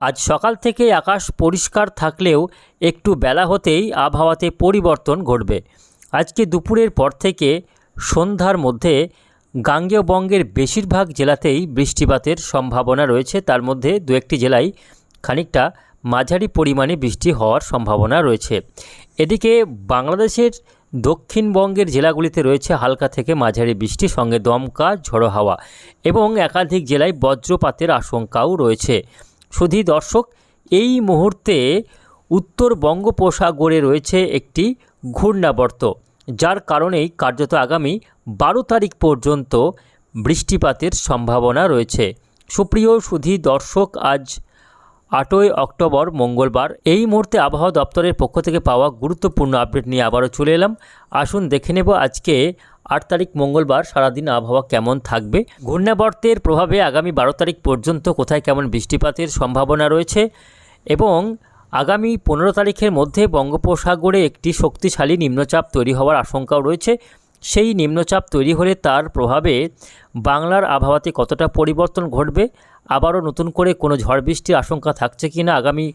আজ সকাল থেকে আকাশ পরিষ্কার থাকলেও একটু বেলা হতেই আবহাওয়াতে পরিবর্তন ঘটবে। আজকে দুপুরের পর থেকে সন্ধ্যার মধ্যে গাঙ্গেয় বঙ্গের বেশিরভাগ জেলাতেই বৃষ্টিপাতের সম্ভাবনা রয়েছে। তার মধ্যে দু একটি জেলায় খানিকটা মাঝারি পরিমাণে বৃষ্টি হওয়ার সম্ভাবনা রয়েছে। এদিকে বাংলাদেশের দক্ষিণবঙ্গের জেলাগুলিতে রয়েছে হালকা থেকে মাঝারি বৃষ্টি, সঙ্গে দমকা, ঝড়ো হাওয়া এবং একাধিক জেলায় বজ্রপাতের আশঙ্কাও রয়েছে। শুধু দর্শক, এই মুহূর্তে উত্তর বঙ্গোপসাগরে রয়েছে একটি ঘূর্ণাবর্ত, যার কারণেই কার্যত আগামী বারো তারিখ পর্যন্ত বৃষ্টিপাতের সম্ভাবনা রয়েছে। সুপ্রিয় সুধী দর্শক, আজ আটই অক্টোবর মঙ্গলবার, এই মুহূর্তে আবহাওয়া দপ্তরের পক্ষ থেকে পাওয়া গুরুত্বপূর্ণ আপডেট নিয়ে আবারও চলে এলাম। আসুন দেখে নেব আজকে আট তারিখ মঙ্গলবার সারাদিন আবহাওয়া কেমন থাকবে? ঘূর্ণাবর্তের প্রভাবে আগামী বারো তারিখ পর্যন্ত কোথায় কেমন বৃষ্টিপাতের সম্ভাবনা রয়েছে? এবং আগামী পনেরো তারিখের মধ্যে বঙ্গোপসাগরে একটি শক্তিশালী নিম্নচাপ তৈরি হওয়ার আশঙ্কাও রয়েছে। সেই নিম্নচাপ তৈরি হলে তার প্রভাবে বাংলার আবহাওয়াতে কতটা পরিবর্তন ঘটবে? আবারও নতুন করে কোনো ঝড় বৃষ্টির আশঙ্কা থাকছে কি না আগামী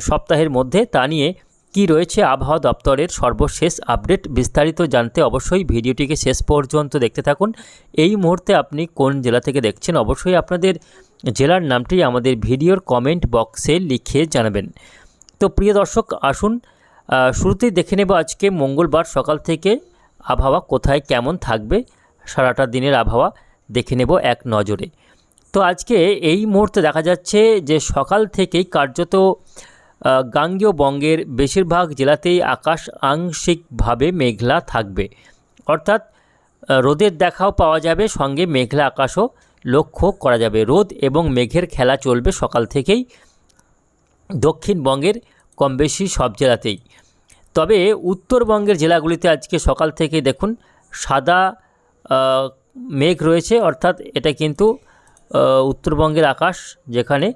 সপ্তাহের মধ্যে তা নিয়ে কি রয়েছে আবহাওয়া দপ্তরের সর্বশেষ আপডেট বিস্তারিত জানতে অবশ্যই ভিডিওটিকে শেষ পর্যন্ত দেখতে থাকুন। এই মুহূর্তে আপনি কোন জেলা থেকে দেখছেন অবশ্যই আপনাদের জেলার নামটি আমাদের ভিডিওর কমেন্ট বক্সে লিখে জানাবেন। তো প্রিয় দর্শক, আসুন শুরুতেই দেখে নেব আজকে মঙ্গলবার সকাল থেকে আবহাওয়া কোথায়, কেমন থাকবে, সারাটা দিনের আবহাওয়া দেখে নেব এক নজরে। তো আজকে এই মুহূর্তে দেখা যাচ্ছে যে সকাল থেকেই কার্যত গাঙ্গেয় বঙ্গের বেশিরভাগ জেলাতেই আকাশ আংশিকভাবে মেঘলা থাকবে। অর্থাৎ রোদের দেখাও পাওয়া যাবে, সঙ্গে মেঘলা আকাশও লক্ষ্য করা যাবে। রোদ এবং মেঘের খেলা চলবে সকাল থেকেই দক্ষিণবঙ্গের কম বেশি সব জেলাতেই। তবে উত্তরবঙ্গের জেলাগুলিতে আজকে সকাল থেকে দেখুন, সাদা মেঘ রয়েছে। অর্থাৎ, এটা কিন্তু উত্তরবঙ্গের আকাশ যেখানে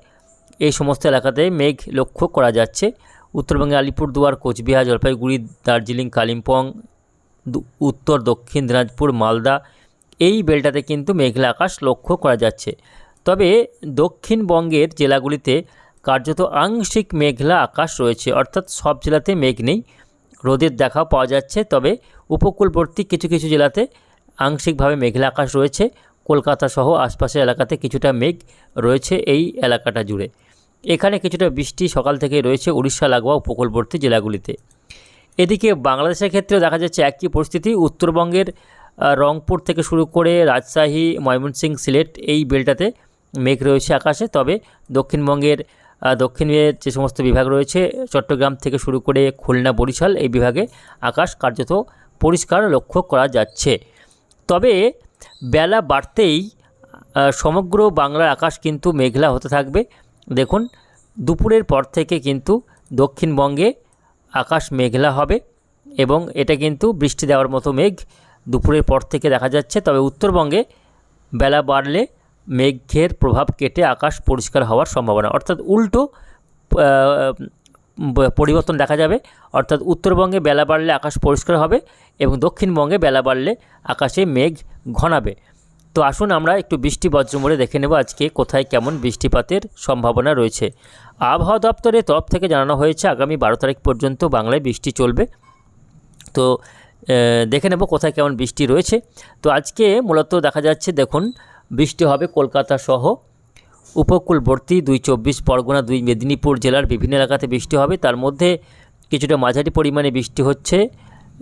এই সমস্ত এলাকাতে মেঘ লক্ষ্য করা যাচ্ছে। উত্তরবঙ্গে আলিপুরদুয়ার কোচবিহার, জলপাইগুড়ি, দার্জিলিং, কালিম্পং উত্তর, দক্ষিণ দিনাজপুর, মালদা, এই বেলটাতে কিন্তু মেঘলা আকাশ লক্ষ্য করা যাচ্ছে। তবে দক্ষিণবঙ্গের জেলাগুলিতে কার্যত আংশিক মেঘলা আকাশ রয়েছে, অর্থাৎ সব জেলাতে মেঘ নেই। রোদের দেখাও পাওয়া যাচ্ছে, তবে উপকূলবর্তী কিছু কিছু জেলাতে আংশিকভাবে মেঘলা আকাশ রয়েছে। কলকাতা সহ আশপাশের এলাকাতে কিছুটা মেঘ রয়েছে এই এলাকাটা জুড়ে। এখানে কিছুটা বৃষ্টি সকাল থেকে রয়েছে উড়িষ্যা, লাগোয়া উপকূলবর্তী জেলাগুলিতে। এদিকে বাংলাদেশের ক্ষেত্রেও দেখা যাচ্ছে একই পরিস্থিতি। উত্তরবঙ্গের রংপুর থেকে শুরু করে রাজশাহী, ময়মনসিংহ, সিলেট এই বেলটাতে মেঘ রয়েছে আকাশে। তবে দক্ষিণবঙ্গের দক্ষিণের যে সমস্ত বিভাগ রয়েছে, চট্টগ্রাম থেকে শুরু করে খুলনা, বরিশাল এই বিভাগে আকাশ কার্যত পরিষ্কার লক্ষ্য করা যাচ্ছে। তবে বেলা বাড়তেই সমগ্র বাংলার আকাশ কিন্তু মেঘলা হতে থাকবে। দেখুন, দুপুরের পর থেকে কিন্তু দক্ষিণবঙ্গে আকাশ মেঘলা হবে এবং এটা কিন্তু বৃষ্টি দেওয়ার মতো মেঘ দুপুরের পর থেকে দেখা যাচ্ছে। তবে উত্তরবঙ্গে বেলা বাড়লে মেঘের প্রভাব কেটে আকাশ পরিষ্কার হওয়ার সম্ভাবনা। অর্থাৎ উল্টো পরিবর্তন দেখা যাবে। অর্থাৎ উত্তরবঙ্গে বেলা বাড়লে আকাশ পরিষ্কার হবে এবং দক্ষিণবঙ্গে বেলা বাড়লে আকাশে মেঘ ঘনাবে। তো আসুন আমরা একটু বৃষ্টি বজ্রমোড়ে দেখে নেব আজকে কোথায় কেমন বৃষ্টিপাতের সম্ভাবনা রয়েছে। আবহাওয়া দপ্তরের তরফ থেকে জানানো হয়েছে, আগামী বারো তারিখ পর্যন্ত বাংলায় বৃষ্টি চলবে। তো দেখে নেব কোথায় কেমন বৃষ্টি রয়েছে। তো আজকে মূলত দেখা যাচ্ছে, দেখুন, বৃষ্টি হবে কলকাতা সহ উপকূলবর্তী দুই চব্বিশ, পরগনা দুই, মেদিনীপুর জেলার বিভিন্ন এলাকাতে বৃষ্টি হবে। তার মধ্যে কিছুটা মাঝারি পরিমাণে বৃষ্টি হচ্ছে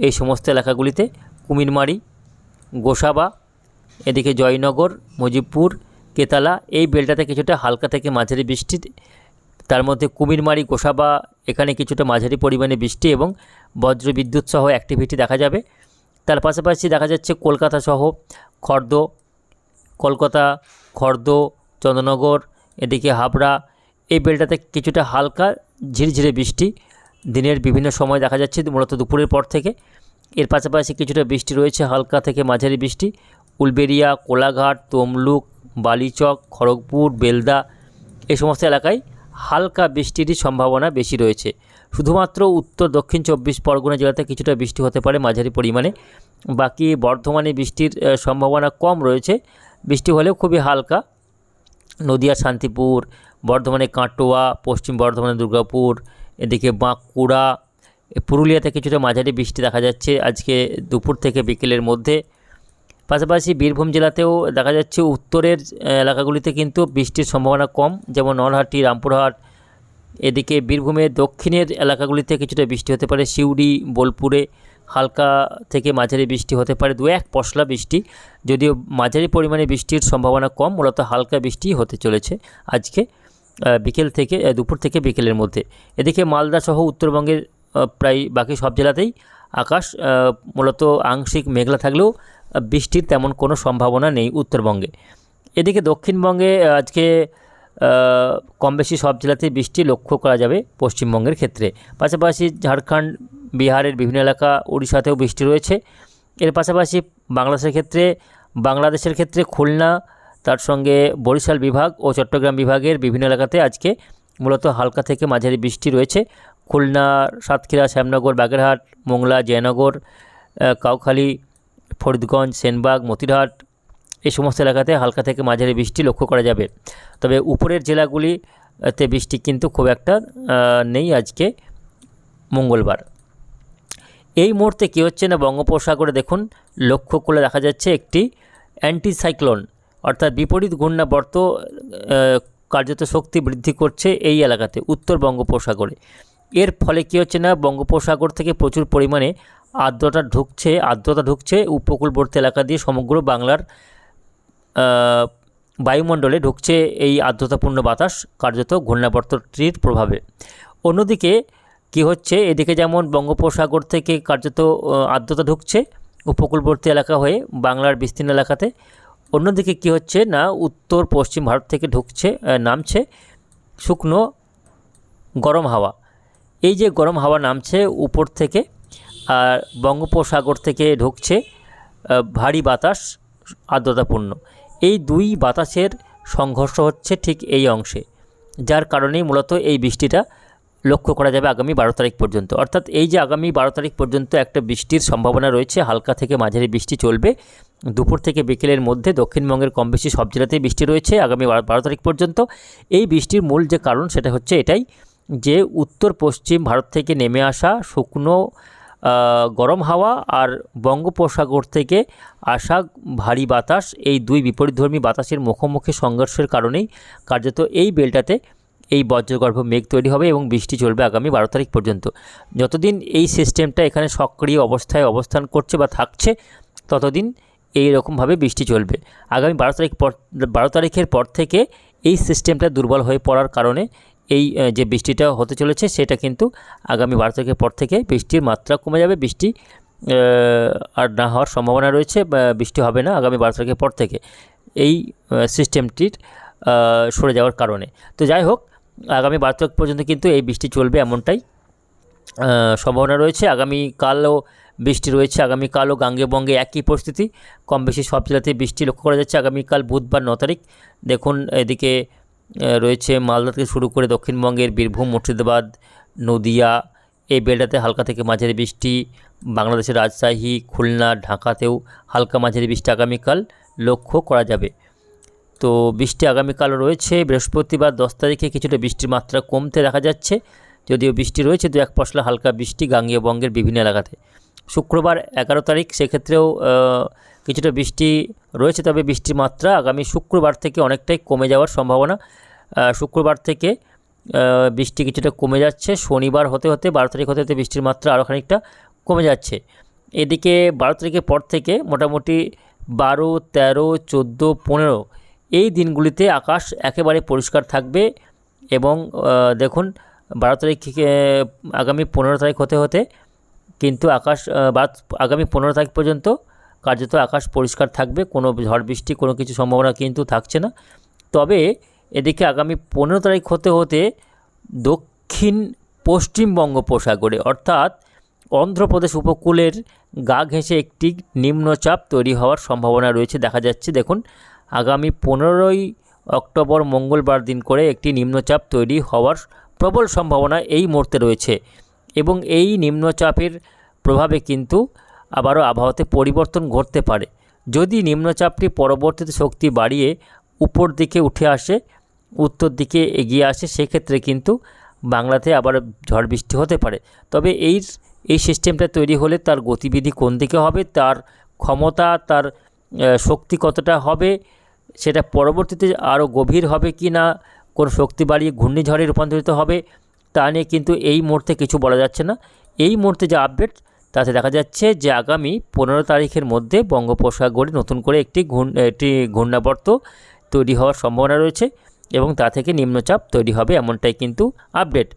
এই সমস্ত এলাকাগুলিতে। কুমিরমারি, গোসাবা এদিকে জয়নগর, মুজিবপুর, কেতালা, এই বেলটাতে কিছুটা হালকা থেকে মাঝারি বৃষ্টি, তার মধ্যে কুমিরমারি, গোসাবা, এখানে কিছুটা মাঝারি পরিমাণে বৃষ্টি এবং বজ্রবিদ্যুৎ সহ অ্যাক্টিভিটি দেখা যাবে। তার পাশাপাশি দেখা যাচ্ছে কলকাতা সহ খর্দ, কলকাতা, খর্দ, চন্দ্রনগর, এদিকে হাবড়া, এই বেলটাতে কিছুটা হালকা ঝিরঝিরে বৃষ্টি, দিনের বিভিন্ন সময় দেখা যাচ্ছে মূলত দুপুরের পর থেকে। এর পাশাপাশি কিছুটা বৃষ্টি রয়েছে, হালকা থেকে মাঝারি বৃষ্টি উলবেরিয়া কোলাঘাট, তমলুক, বালিচক, খড়গপুর, বেলদা এই সমস্ত এলাকায় হালকা বৃষ্টিরই সম্ভাবনা বেশি রয়েছে। শুধুমাত্র উত্তর, দক্ষিণ চব্বিশ পরগনা জেলাতে কিছুটা বৃষ্টি হতে পারে মাঝারি পরিমাণে। বাকি বর্ধমানে বৃষ্টির সম্ভাবনা কম রয়েছে। বৃষ্টি হলেও খুবই হালকা। নদিয়া, শান্তিপুর, বর্ধমানে কাটোয়া, পশ্চিম বর্ধমানে দুর্গাপুর, এদিকে বাঁকুড়া পুরুলিয়াতে কিছুটা মাঝারি বৃষ্টি দেখা যাচ্ছে আজকে দুপুর থেকে বিকেলের মধ্যে। পাশাপাশি বীরভূম জেলাতেও দেখা যাচ্ছে উত্তরের এলাকাগুলিতে কিন্তু বৃষ্টির সম্ভাবনা কম, যেমন নলহাটি, রামপুরহাট। এদিকে বীরভূমের দক্ষিণের এলাকাগুলিতে কিছুটা বৃষ্টি হতে পারে, সিউড়ি, বোলপুরে হালকা থেকে মাঝারি বৃষ্টি হতে পারে, দু এক পশলা বৃষ্টি। যদিও মাঝারি পরিমাণে বৃষ্টির সম্ভাবনা কম, মূলত হালকা বৃষ্টি হতে চলেছে আজকে বিকেল থেকে দুপুর থেকে বিকেলের মধ্যে। এদিকে মালদা সহ উত্তরবঙ্গের প্রায় বাকি সব জেলাতেই আকাশ মূলত আংশিক মেঘলা থাকলেও বৃষ্টির তেমন কোনো সম্ভাবনা নেই উত্তরবঙ্গে। এদিকে দক্ষিণবঙ্গে আজকে কম বেশি সব জেলাতেই বৃষ্টি লক্ষ্য করা যাবে পশ্চিমবঙ্গের ক্ষেত্রে। পাশাপাশি ঝাড়খণ্ড, বিহারের বিভিন্ন এলাকা উড়িষ্যাতেও বৃষ্টি রয়েছে। এর পাশাপাশি বাংলাদেশের ক্ষেত্রে বাংলাদেশের ক্ষেত্রে খুলনা, তার সঙ্গে বরিশাল বিভাগ ও চট্টগ্রাম বিভাগের বিভিন্ন এলাকাতে আজকে মূলত হালকা থেকে মাঝারি বৃষ্টি রয়েছে। খুলনা, সাতক্ষীরা, শ্যামনগর, বাগেরহাট, মোংলা, জয়নগর কাউখালী ফরিদগঞ্জ, সেনবাগ, মতিরহাট এই সমস্ত এলাকাতে হালকা থেকে মাঝারি বৃষ্টি লক্ষ্য করা যাবে। তবে উপরের জেলাগুলিতে বৃষ্টি কিন্তু খুব একটা নেই আজকে মঙ্গলবার। এই মুহূর্তে কী হচ্ছে না বঙ্গোপসাগরে দেখুন, লক্ষ্য করলে দেখা যাচ্ছে একটি অ্যান্টিসাইক্লোন, অর্থাৎ বিপরীত ঘূর্ণাবর্ত কার্যত শক্তি বৃদ্ধি করছে এই এলাকাতে, উত্তর বঙ্গোপসাগরে। এর ফলে কী হচ্ছে না, বঙ্গোপসাগর থেকে প্রচুর পরিমাণে আর্দ্রতা ঢুকছে আর্দ্রতা ঢুকছে উপকূলবর্তী এলাকা দিয়ে সমগ্র বাংলার বায়ুমণ্ডলে ঢুকছে এই আর্দ্রতাপূর্ণ বাতাস, কার্যত ঘূর্ণাবর্তটির প্রভাবে। অন্যদিকে কি হচ্ছে? এদিকে যেমন বঙ্গোপসাগর থেকে কার্যত আর্দ্রতা ঢুকছে উপকূলবর্তী এলাকা হয়ে বাংলার বিস্তীর্ণ এলাকাতে। অন্যদিকে কি হচ্ছে? না, উত্তর পশ্চিম ভারত থেকে ঢুকছে নামছে শুকনো গরম হাওয়া। এই যে গরম হাওয়া নামছে উপর থেকে আর বঙ্গোপসাগর থেকে ঢুকছে ভারী বাতাস, আর্দ্রতাপূর্ণ। এই দুই বাতাসের সংঘর্ষ হচ্ছে ঠিক এই অংশে, যার কারণেই মূলত এই বৃষ্টিটা লক্ষ্য করা যাবে আগামী বারো তারিখ পর্যন্ত। অর্থাৎ এই যে আগামী বারো তারিখ পর্যন্ত একটা বৃষ্টির সম্ভাবনা রয়েছে, হালকা থেকে মাঝারি বৃষ্টি চলবে। দুপুর থেকে বিকেলের মধ্যে দক্ষিণবঙ্গের কম বেশি সব জেলাতেই বৃষ্টি রয়েছে আগামী বারো তারিখ পর্যন্ত। এই বৃষ্টির মূল যে কারণ সেটা হচ্ছে এটাই যে উত্তর পশ্চিম ভারত থেকে নেমে আসা শুকনো গরম হাওয়া আর বঙ্গোপসাগর থেকে আসা ভারী বাতাস, এই দুই বিপরীতধর্মী বাতাসের মুখোমুখি সংঘর্ষের কারণেই কার্যত এই বেলটাতে এই বজ্রগর্ভ মেঘ তৈরি হবে এবং বৃষ্টি চলবে আগামী বারো তারিখ পর্যন্ত। যতদিন এই সিস্টেমটা এখানে সক্রিয় অবস্থায় অবস্থান করছে বা থাকছে, ততদিন এই রকমভাবে বৃষ্টি চলবে। আগামী বারো তারিখ পর, বারো তারিখের পর থেকে এই সিস্টেমটা দুর্বল হয়ে পড়ার কারণে এই যে বৃষ্টিটা হতে চলেছে সেটা কিন্তু আগামী বারো তারিখের পর থেকে বৃষ্টির মাত্রা কমে যাবে। বৃষ্টি আর না হওয়ার সম্ভাবনা রয়েছে বৃষ্টি হবে না আগামী বারো তারিখের পর থেকে। এই সিস্টেমটির সরে যাওয়ার কারণে। তো যাই হোক, আগামী বারো তারিখ পর্যন্ত কিন্তু এই বৃষ্টি চলবে এমনটাই সম্ভাবনা রয়েছে। আগামীকালও বৃষ্টি রয়েছে আগামীকালও গাঙ্গে বঙ্গে একই পরিস্থিতি। কম বেশি সব জেলাতেই বৃষ্টি লক্ষ্য করা যাচ্ছে। আগামীকাল বুধবার ন তারিখ। দেখুন, এদিকে রয়েছে মালদা থেকে শুরু করে দক্ষিণবঙ্গের বীরভূম, মুর্শিদাবাদ, নদিয়া, এই বেলটাতে হালকা থেকে মাঝারি বৃষ্টি, বাংলাদেশের রাজশাহী, খুলনা, ঢাকাতেও হালকা মাঝারি বৃষ্টি আগামীকাল লক্ষ্য করা যাবে। তো বৃষ্টি আগামীকাল রয়েছে, বৃহস্পতিবার দশ তারিখে কিছুটা বৃষ্টির মাত্রা কমতে দেখা যাচ্ছে, যদিও বৃষ্টি রয়েছে, দু এক পশলা হালকা বৃষ্টি গাঙ্গেয় বঙ্গের বিভিন্ন এলাকাতে। শুক্রবার এগারো তারিখ, সেক্ষেত্রেও কিছুটা বৃষ্টি রয়েছে, তবে বৃষ্টির মাত্রা আগামী শুক্রবার থেকে অনেকটাই কমে যাওয়ার সম্ভাবনা। শুক্রবার থেকে বৃষ্টি কিছুটা কমে যাচ্ছে। শনিবার হতে হতে, বারো তারিখ হতে হতে বৃষ্টির মাত্রা আরও খানিকটা কমে যাচ্ছে। এদিকে বারো তারিখের পর থেকে মোটামুটি বারো, তেরো, চোদ্দ, পনেরো এই দিনগুলিতে আকাশ একেবারে পরিষ্কার থাকবে এবং দেখুন, বারো তারিখ আগামী পনেরো তারিখ হতে হতে কিন্তু আকাশ আগামী পনেরো তারিখ পর্যন্ত কার্যত আকাশ পরিষ্কার থাকবে, কোনো ঝড় বৃষ্টি, কোনো কিছু সম্ভাবনা কিন্তু থাকছে না। তবে এদিকে আগামী পনেরো তারিখ হতে হতে দক্ষিণ পশ্চিম বঙ্গোপসাগরে অর্থাৎ অন্ধ্রপ্রদেশ উপকূলের গা ঘেঁষে একটি নিম্নচাপ তৈরি হওয়ার সম্ভাবনা রয়েছে, দেখা যাচ্ছে। দেখুন, আগামী পনেরোই অক্টোবর মঙ্গলবার দিন করে একটি নিম্নচাপ তৈরি হওয়ার প্রবল সম্ভাবনা এই মুহূর্তে রয়েছে এবং এই নিম্নচাপের প্রভাবে কিন্তু আবারও আবহাওয়াতে পরিবর্তন ঘটতে পারে। যদি নিম্নচাপটি পরবর্তীতে শক্তি বাড়িয়ে উপর দিকে উঠে আসে, উত্তর দিকে এগিয়ে আসে, সেক্ষেত্রে কিন্তু বাংলাতে আবার ঝড় বৃষ্টি হতে পারে। তবে এই এই সিস্টেমটা তৈরি হলে তার গতিবিধি কোন দিকে হবে, তার ক্ষমতা, তার শক্তি কতটা হবে, সেটা পরবর্তীতে আরও গভীর হবে কি না, কোনো শক্তি বাড়িয়ে ঘূর্ণিঝড়ে রূপান্তরিত হবে, তা নিয়ে কিন্তু এই মুহূর্তে কিছু বলা যাচ্ছে না। এই মুহূর্তে যে আপডেট তাতে দেখা যাচ্ছে যে আগামী পনেরো তারিখের মধ্যে বঙ্গোপসাগরে নতুন করে একটি ঘূর্ণ, একটি ঘূর্ণাবর্ত তৈরি হওয়ার সম্ভাবনা রয়েছে এবং তা থেকে নিম্নচাপ তৈরি হবে এমনটাই কিন্তু আপডেট